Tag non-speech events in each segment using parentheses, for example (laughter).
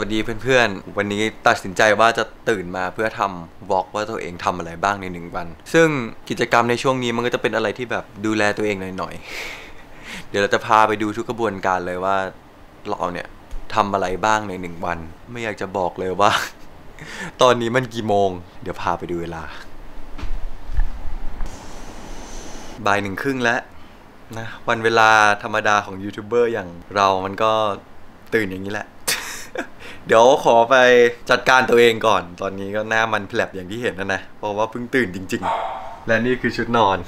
วัสดีเพื่อนๆ วันนี้ตัดสินใจว่าจะตื่นมาเพื่อทำวอล์กว่าตัวเองทำอะไรบ้างในหนึ่งวัน ซึ่งกิจกรรมในช่วงนี้มันก็จะเป็นอะไรที่แบบดูแลตัวเองหน่อยๆ เดี๋ยวเราจะพาไปดูทุกกระบวนการเลยว่าเราเนี่ยทำอะไรบ้างในหนึ่งวัน ไม่อยากจะบอกเลยว่า ตอนนี้มันกี่โมง เดี๋ยวพาไปดูเวลาบ่ายหนึ่งครึ่งแล้วนะวันเวลาธรรมดาของยูทูบเบอร์อย่างเรามันก็ตื่นอย่างนี้แหละ เดี๋ยวขอไปจัดการตัวเองก่อน ตอนนี้ก็หน้ามันแผลบอย่างที่เห็นนะนะ เพราะว่าเพิ่งตื่นจริง ๆ และนี่คือชุดนอน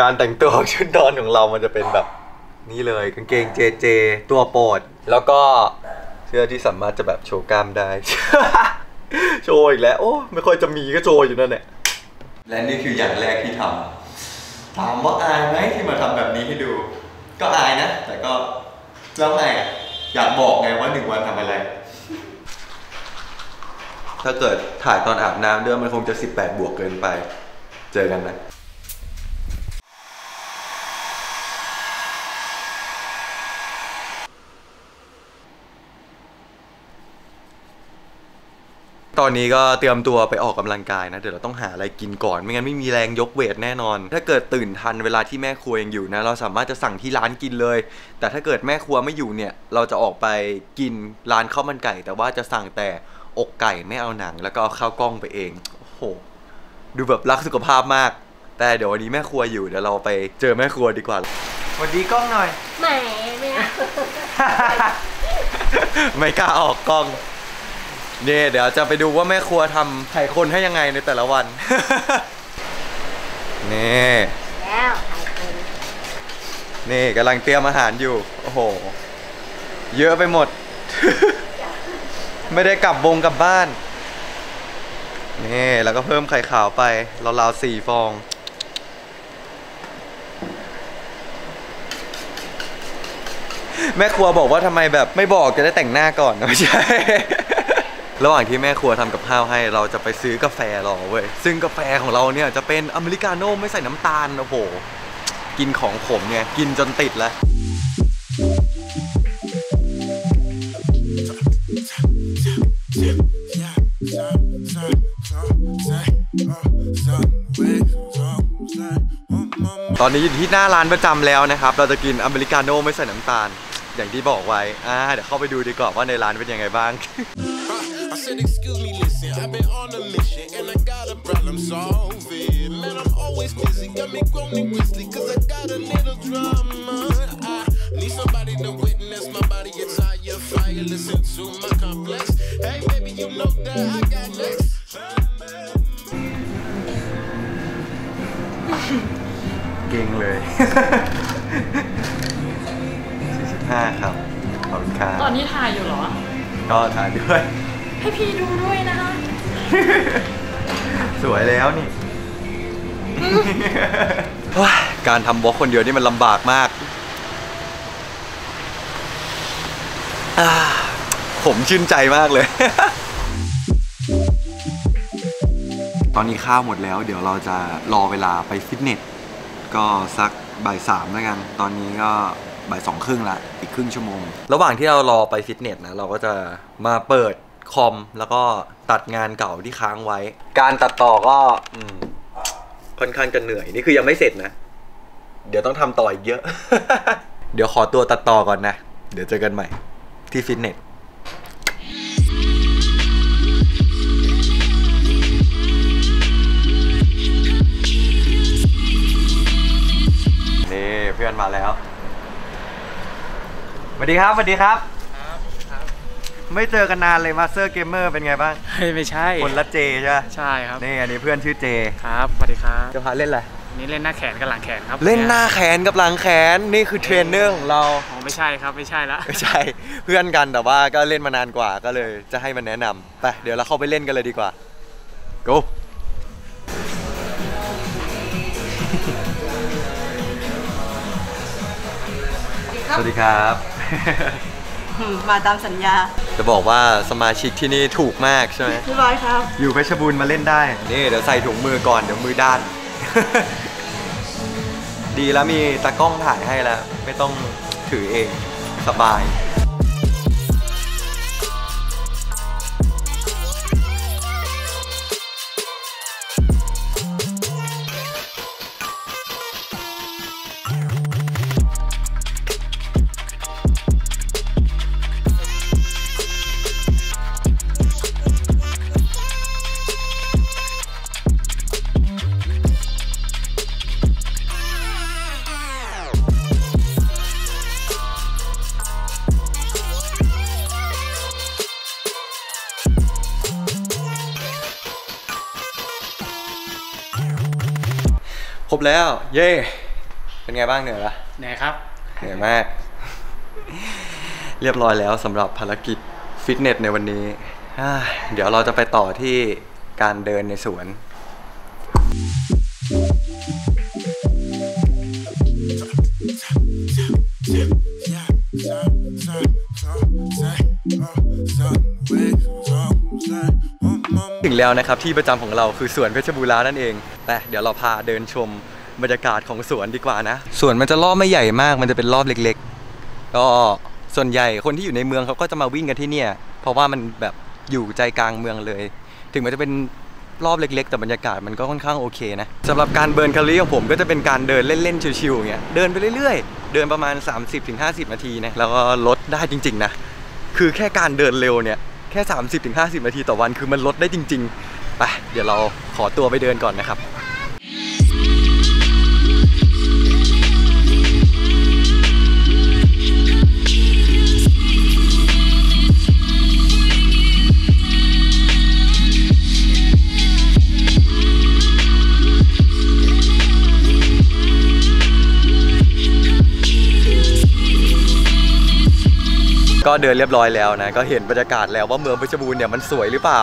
การแต่งตัวของชุดนอนของเรามันจะเป็นแบบนี่เลยกางเกงเจเจ ตัวโปรด แล้วก็เสื้อที่สามารถจะแบบโชว์กล้ามได้ โชว์อีกแล้วโอ้ไม่ค่อยจะมีก็โชว์อยู่นั่นแหละและนี่คืออย่างแรกที่ทำถามว่าอายไหมที่มาทำแบบนี้ให้ดู ก็อายนะ แต่ก็แล้วไงอะ อยากบอกไงว่าหนึ่งวันทำอะไร ถ้าเกิดถ่ายตอนอาบน้ำเด้วยมันคงจะ 18 บวกเกินไป เจอกันนะ ตอนนี้ก็เตรียมตัวไปออกกำลังกายนะ เดี๋ยวเราต้องหาอะไรกินก่อน ไม่งั้นไม่มีแรงยกเวทแน่นอน ถ้าเกิดตื่นทันเวลาที่แม่ครัวยังอยู่นะ เราสามารถจะสั่งที่ร้านกินเลย แต่ถ้าเกิดแม่ครัวไม่อยู่เนี่ย เราจะออกไปกินร้านข้าวมันไก่ แต่ว่าจะสั่งแต่อกไก่ไม่เอาหนัง แล้วก็เอาข้าวกล้องไปเอง โอ้โห ดูแบบรักสุขภาพมาก แต่เดี๋ยววันนี้แม่ครัวอยู่เดี๋ยวเราไปเจอแม่ครัวดีกว่าสวัสดีกล้องหน่อยแหมไม่เอาไม่กล้าออกกล้อง เนี่ยเดี๋ยวจะไปดูว่าแม่ครัวทำไข่คนให้ยังไงในแต่ละวัน นี่แล้วถ่ายคนนี่กำลังเตรียมอาหารอยู่ โอ้โห เยอะไปหมด ไม่ได้กลับวงกลับบ้าน นี่แล้วก็เพิ่มไข่ขาวไปราวๆสี่ฟองแม่ครัวบอกว่าทำไมแบบไม่บอกจะได้แต่งหน้าก่อนไม่ใช่ ระหว่างที่แม่ครัวทำกับข้าวให้เราจะไปซื้อกาแฟรอเว้ยซึ่งกาแฟของเราเนี่ยจะเป็นอเมริกาโน่ไม่ใส่น้ำตาลโอ้โหกินของขมไงกินจนติดแล้วตอนนี้อยู่ที่หน้าร้านประจำแล้วนะครับ เราจะกินอเมริกาโน่ไม่ใส่น้ำตาล อย่างที่บอกไว้อ่าเดี๋ยวเข้าไปดูดีกว่าว่าในร้านเป็นยังไงบ้าง said, excuse me, listen, I've been on a mission and I got a problem solving. Man, I'm always busy, got me grown and grizzly, cause I got a little drama. I need somebody to witness my body entire fire, listen to my complex. Hey, baby, you know that I got next. King (laughs) ให้พี่ดูด้วยนะคะสวยแล้วนี่โอ้ยการทำบล็อกคนเดียวนี่มันลำบากมากอ่าผมชื่นใจมากเลย ตอนนี้ข้าวหมดแล้ว เดี๋ยวเราจะรอเวลาไปฟิตเนส ก็สักบ่ายสามแล้วกัน ตอนนี้ก็บ่ายสองครึ่งละ อีกครึ่งชั่วโมง ระหว่างที่เรารอไปฟิตเนสนะ เราก็จะมาเปิด คอมแล้วก็ตัดงานเก่าที่ค้างไว้ การตัดต่อก็อืมค่อนข้างจะเหนื่อยนี่คือยังไม่เสร็จนะ เดี๋ยวต้องทำต่ออีกเยอะ เดี๋ยวขอตัวตัดต่อก่อนนะ เดี๋ยวเจอกันใหม่ ที่ฟิตเนสนี่เพื่อนมาแล้วสวัสดีครับสวัสดีครับ ไม่เจอกันนานเลยมาสเตอร์เกมเมอร์เป็นไงบ้างเฮ้ยไม่ใช่คนละเจใช่ไหมใช่ครับนี่อันนี้เพื่อนชื่อเจครับสวัสดีครับจะพาเล่นอะไรอันนี่เล่นหน้าแขนกับหลังแขนครับ เล่นหน้าแขนกับหลังแขนนี่คือเทรนเนอร์ของเราอ๋อไม่ใช่ครับไม่ใช่ละไม่ใช่เพื่อนกันแต่ว่าก็เล่นมานานกว่าก็เลยจะให้มันแนะนำไปเดี๋ยวเราเข้าไปเล่นกันเลยดีกว่า go สวัสดีครับอืม มาตามสัญญา จะบอกว่าสมาชิกที่นี่ถูกมากใช่ไหมเรียบร้อยครับ อยู่เพชรบูรณ์มาเล่นได้ นี่เดี๋ยวใส่ถุงมือก่อนเดี๋ยวมือด้าน ดีแล้วมีตากล้องถ่ายให้แล้ว ไม่ต้องถือเองสบาย บแล้ว เย่เป็นไงบ้างเหนื่อยปะไหนครับ เหนื่อยมาก เรียบร้อยแล้วสำหรับภารกิจฟิตเนสในวันนี้อ่าเดี๋ยวเราจะไปต่อที่การเดินในสวน ถึงแล้วนะครับที่ประจำของเราคือสวนเพชรบูรานั่นเองไปเดี๋ยวเราพาเดินชมบรรยากาศของสวนดีกว่านะสวนมันจะรอบไม่ใหญ่มากมันจะเป็นรอบเล็ก ๆ ก็ส่วนใหญ่คนที่อยู่ในเมืองเขาก็จะมาวิ่งกันที่เนี่ย เพราะว่ามันแบบอยู่ใจกลางเมืองเลย ถึงมันจะเป็นรอบเล็ก ๆ แต่บรรยากาศมันก็ค่อนข้างโอเคนะสำหรับการเบิร์นแคลอรี่ของผมก็จะเป็นการเดินเล่นๆชิวๆอย่างเงี้ยเดินไปเรื่อยๆ เดินประมาณ 30-50 นาทีนะแล้วก็ลดได้จริง ๆ นะ คือแค่การเดินเร็วเนี่ย แค่ 30-50 นาทีต่อวันคือมันลดได้จริงๆไปเดี๋ยวเราขอตัวไปเดินก่อนนะครับ เดินเรียบร้อยแล้วนะ ก็เห็นบรรยากาศแล้วว่าเมืองเพชรบูรณ์เนี่ยมันสวยหรือเปล่า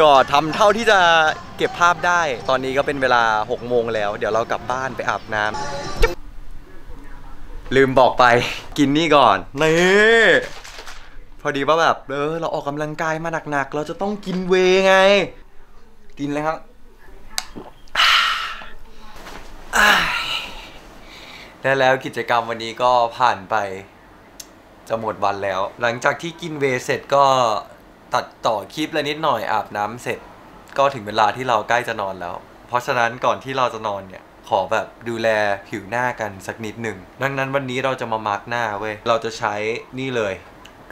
ก็ทำเท่าที่จะเก็บภาพได้ ตอนนี้ก็เป็นเวลา6โมงแล้ว เดี๋ยวเรากลับบ้านไปอาบน้ำลืมบอกไปกินนี่ก่อนนี่พอดีว่าแบบเออเราออกกำลังกายมาหนักๆ เราจะต้องกินเวย์ไง กินเลยครับและแล้วกิจกรรมวันนี้ก็ผ่านไป จะหมดวันแล้ว หลังจากที่กินเวเสร็จก็ตัดต่อคลิปแล้วนิดหน่อยอาบน้ำเสร็จ ก็ถึงเวลาที่เราใกล้จะนอนแล้ว เพราะฉะนั้นก่อนที่เราจะนอนเนี่ยขอแบบดูแลผิวหน้ากันสักนิดหนึ่ง ดังนั้นวันนี้เราจะมามาร์กหน้าเว้ย เราจะใช้นี่เลย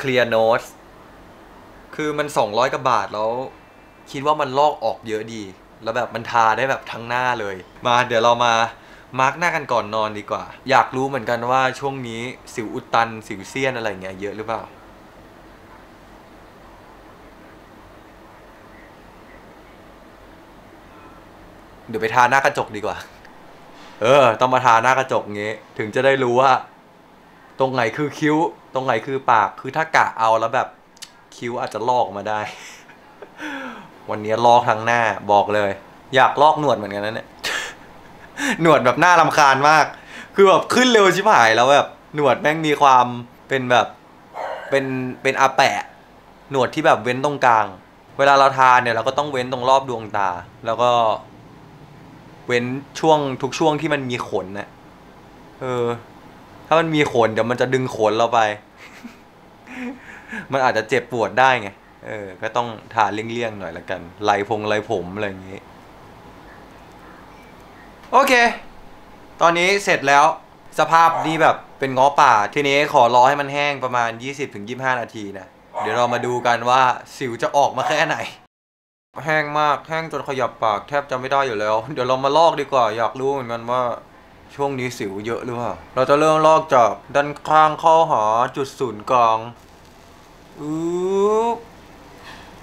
Clear Notes คือมัน 200กว่าบาทแล้ว คิดว่ามันลอกออกเยอะดี แล้วแบบมันทาได้แบบทั้งหน้าเลย มาเดี๋ยวเรามา มาร์กหน้ากันก่อนนอนดีกว่า อยากรู้เหมือนกันว่าช่วงนี้สิวอุดตัน สิวเซียนอะไรเงี้ยเยอะหรือเปล่า เดี๋ยวไปทาหน้ากระจกดีกว่า เออ ต้องมาทาหน้ากระจกงี้ ถึงจะได้รู้ว่า ตรงไหนคือคิ้ว ตรงไหนคือปาก คือถ้ากะเอาแล้วแบบคิ้วอาจจะลอกออกมาได้ วันนี้ลอกทั้งหน้าบอกเลย อยากลอกหนวดเหมือนกันนะเนี่ย หนวดแบบน่ารำคาญมาก คือแบบขึ้นเร็วชิบหายแล้วแบบหนวดแม่งมีความเป็นแบบเป็นเป็นอาแปะ หนวดที่แบบเว้นตรงกลาง เวลาเราทานเนี่ยเราก็ต้องเว้นตรงรอบดวงตา แล้วก็ เว้นช่วงทุกช่วงที่มันมีขนนะเออ ถ้ามันมีขนเดี๋ยวมันจะดึงขนเราไป มันอาจจะเจ็บปวดได้ไง เออ ก็ต้องทาเลี่ยงๆหน่อยละกันไหลพงไหลผมอะไรอย่างงี้ โอเค ตอนนี้เสร็จแล้วสภาพนี่แบบเป็นง้อป่า ทีนี้ขอรอให้มันแห้งประมาณ 20-25 นาทีนะ เดี๋ยวเรามาดูกันว่าสิวจะออกมาแค่ไหน แห้งมากแห้งจนขยับปากแทบจะไม่ได้อยู่แล้ว เดี๋ยวเรามาลอกดีกว่า อยากรู้เหมือนกันว่าช่วงนี้สิวเยอะหรือเปล่า เราจะเริ่มลอกจากด้านข้างเข้าหาจุดศูนย์กลางอือ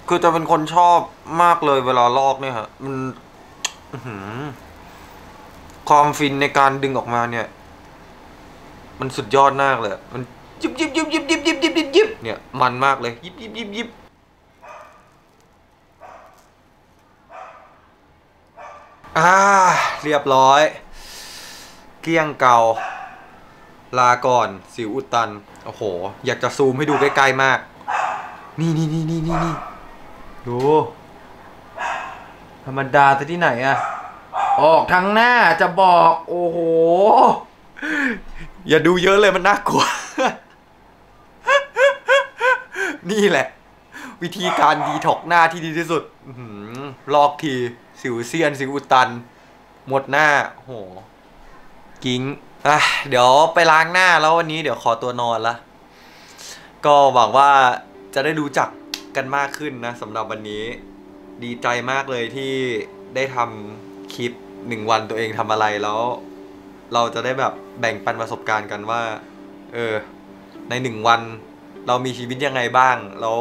คือจะเป็นคนชอบมากเลยเวลาลอกเนี่ยฮะ มันอื้อหือ ความฟินในการดึงออกมาเนี่ย มันสุดยอดมากเลยมันยิบยิบยิบยิบยิบยิบยิบยิบยิบเนี่ยมันมากเลย ยิบยิบยิบยิบอ่าเรียบร้อย เกลี้ยงเกาลาก่อน สิวอุดตัน โอ้โห อยากจะซูมให้ดูใกล้ๆมาก นี่นี่นี่นี่นี่นี่ดู ธรรมดาจะที่ไหนอะ ออกทางหน้าจะบอก โอ้โห อย่าดูเยอะเลยมันน่ากลัว นี่แหละ วิธีการดีท็อกหน้าที่ดีที่สุดลอกที สิวเซียน สิวอุดตัน หมดหน้าโอ้โหกิ้งอะเดี๋ยวไปล้างหน้าแล้ววันนี้เดี๋ยวขอตัวนอนละ ก็หวังว่าจะได้รู้จักกันมากขึ้นนะสำหรับวันนี้ ดีใจมากเลยที่ได้ทำคลิป หนึ่งวันตัวเองทำอะไรแล้ว เราจะได้แบบแบ่งปันประสบการณ์กันว่า เออ ในหนึ่งวันเรามีชีวิตยังไงบ้าง แล้ว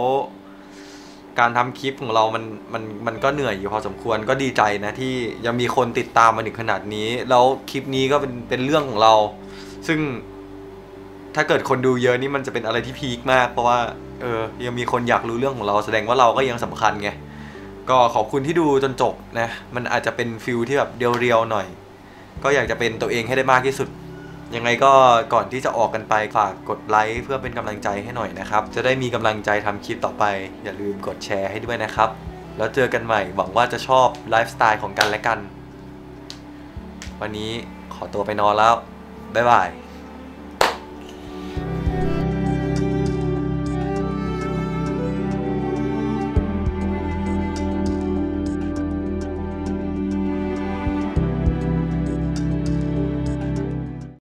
การทำคลิปของเรามันมันมันก็เหนื่อยอยู่พอสมควรก็ดีใจนะที่ยังมีคนติดตามมาถึงขนาดนี้ แล้วคลิปนี้ก็เป็นเป็นเรื่องของเรา ซึ่งถ้าเกิดคนดูเยอะนี่มันจะเป็นอะไรที่พีคมาก เพราะว่า เออ ยังมีคนอยากรู้เรื่องของเรา แสดงว่าเราก็ยังสำคัญไง ก็ขอบคุณที่ดูจนจบนะ มันอาจจะเป็นฟิลที่แบบเรียวๆหน่อย ก็อยากจะเป็นตัวเองให้ได้มากที่สุด ยังไงก็ก่อนที่จะออกกันไปฝากกดไลค์เพื่อเป็นกำลังใจให้หน่อยนะครับ จะได้มีกำลังใจทำคลิปต่อไป อย่าลืมกดแชร์ให้ด้วยนะครับ แล้วเจอกันใหม่ หวังว่าจะชอบไลฟ์สไตล์ของกันและกัน วันนี้ขอตัวไปนอนแล้วบ๊ายบาย